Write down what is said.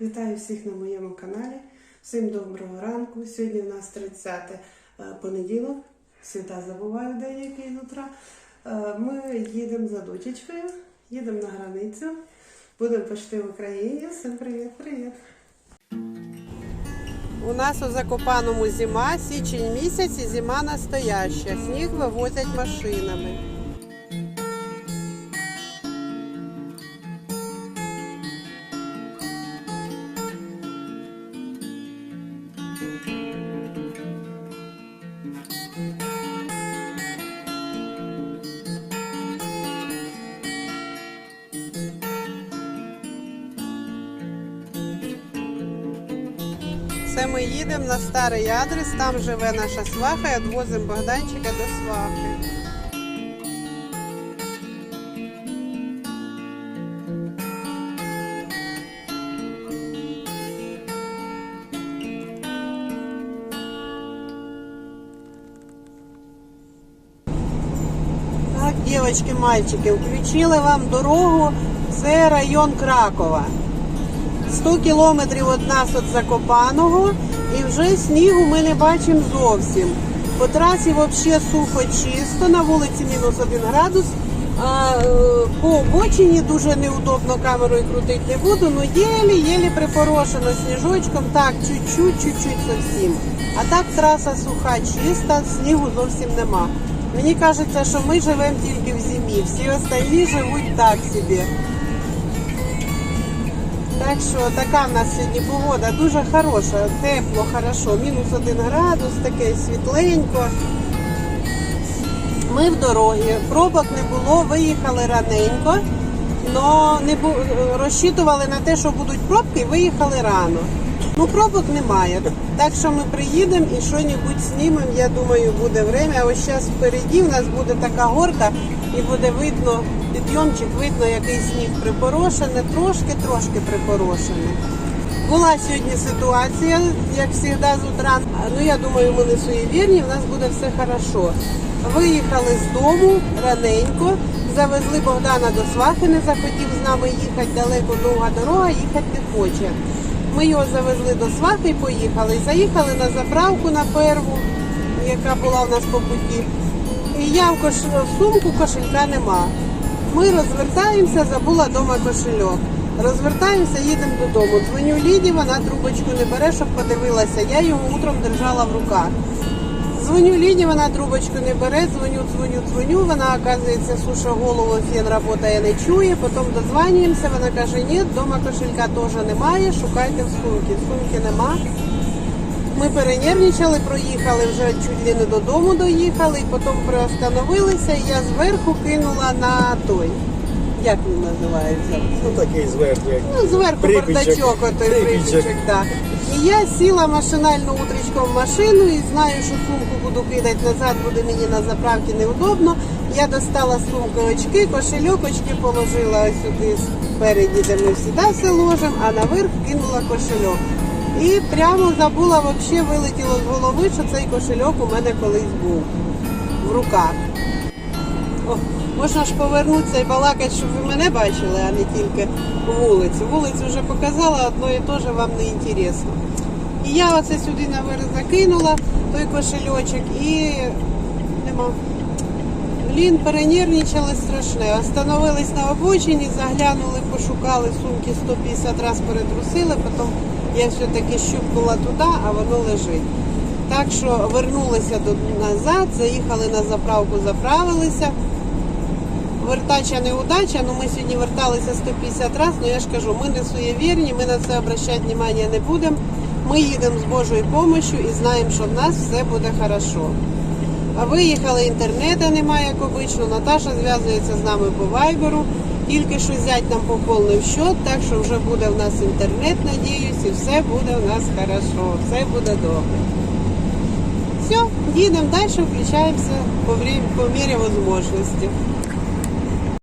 Вітаю всіх на моєму каналі. Всім доброго ранку. Сьогодні у нас 30 е, понеділок. Свята забуваю деякий з утра. Е, Ми їдемо за дочечкою, їдемо на границю. Будемо почти в Україні. Всім привіт, привіт. У нас у Закопаному зима, січень місяць і зима настояща. Сніг вивозять машинами. Це ми їдемо на старий адрес, там живе наша сваха і відвозимо Богданчика до свахи. Так, дівчатки, мальчики, включили вам дорогу. Це район Кракова. 100 кілометрів від нас від Закопаного, і вже снігу ми не бачимо зовсім. По трасі взагалі сухо чисто, на вулиці мінус 1 градус. А е, по обочині дуже неудобно камерою крутити не буду, але єлі-єлі припорошено сніжочком, так, чуть-чуть, чуть-чуть зовсім. А так траса суха, чиста, снігу зовсім нема. Мені кажеться, що ми живемо тільки в зимі, всі остальні живуть так собі. Так що така в нас сьогодні погода дуже хороша, тепло, хорошо, мінус один градус, таке світленько. Ми в дорогі, пробок не було, виїхали раненько, але не бу... розчитували на те, що будуть пробки, виїхали рано. Ну, пробок немає. Так що ми приїдемо і що-небудь знімемо, я думаю, буде время. Ось зараз впереді в нас буде така горка і буде видно, підйомчик, видно, який сніг припорошений, трошки-трошки припорошений. Була сьогодні ситуація, як завжди з утра. Ну я думаю, ми не суєвірні, в нас буде все хорошо. Виїхали з дому раненько, завезли Богдана до свахи, не захотів з нами їхати далеко, довга дорога, їхати не хоче. Ми його завезли до свахи і поїхали. Заїхали на заправку на перву, яка була в нас по путі. І я в, кош... сумку кошелька нема. Ми розвертаємося, забула вдома кошельок. Розвертаємося, їдемо додому. Дзвоню Ліді, вона трубочку не бере, щоб подивилася. Я його утром держала в руках. Дзвоню Ліді, вона трубочку не бере, дзвоню, дзвоню, дзвоню. Вона, оказується, суша голову, фен працює, не чує. Потім дозванюємося, вона каже, ні, вдома кошелька теж немає, шукайте в сумці. Сумки нема. Ми перенервничали, проїхали вже чуть ли не додому доїхали, і потім приостановилися, і я зверху кинула на той. Як він називається? Ну такий зверху, як Ну, зверху бардачок, отой Припічок. так. І я сіла машинально утречком в машину і знаю, що сумку буду кидати назад, буде мені на заправці неудобно. Я достала з сумки очки, кошельок, очки положила сюди спереді, де ми все ложимо, а наверх кинула кошельок. І прямо забула, взагалі вилетіло з голови, що цей кошельок у мене колись був в руках. О, можна ж повернутися і балакати, щоб ви мене бачили, а не тільки вулицю. Вулицю вже показала, одно і те ж вам не інтересно. І я оце сюди наверх закинула, той кошельочок, і нема. Блін, перенервничали страшне. Остановились на обочині, заглянули, пошукали сумки 150 раз перетрусили, потім я все-таки щупнула туди, а воно лежить. Так що вернулися до, назад, заїхали на заправку, заправилися. Вертача неудача, ну ми сьогодні верталися 150 разів, ну я ж кажу, ми не суєвірні, ми на це обращати увагу не будемо. Ми їдемо з Божою допомогою і знаємо, що в нас все буде хорошо. А виїхали, інтернету немає, як обично. Наташа зв'язується з нами по вайберу. Тільки що зять нам поповнив счет, так що вже буде в нас інтернет, надіюсь, і все буде в нас хорошо, все буде добре. Все, їдемо далі, включаємося по, по мірі можливості.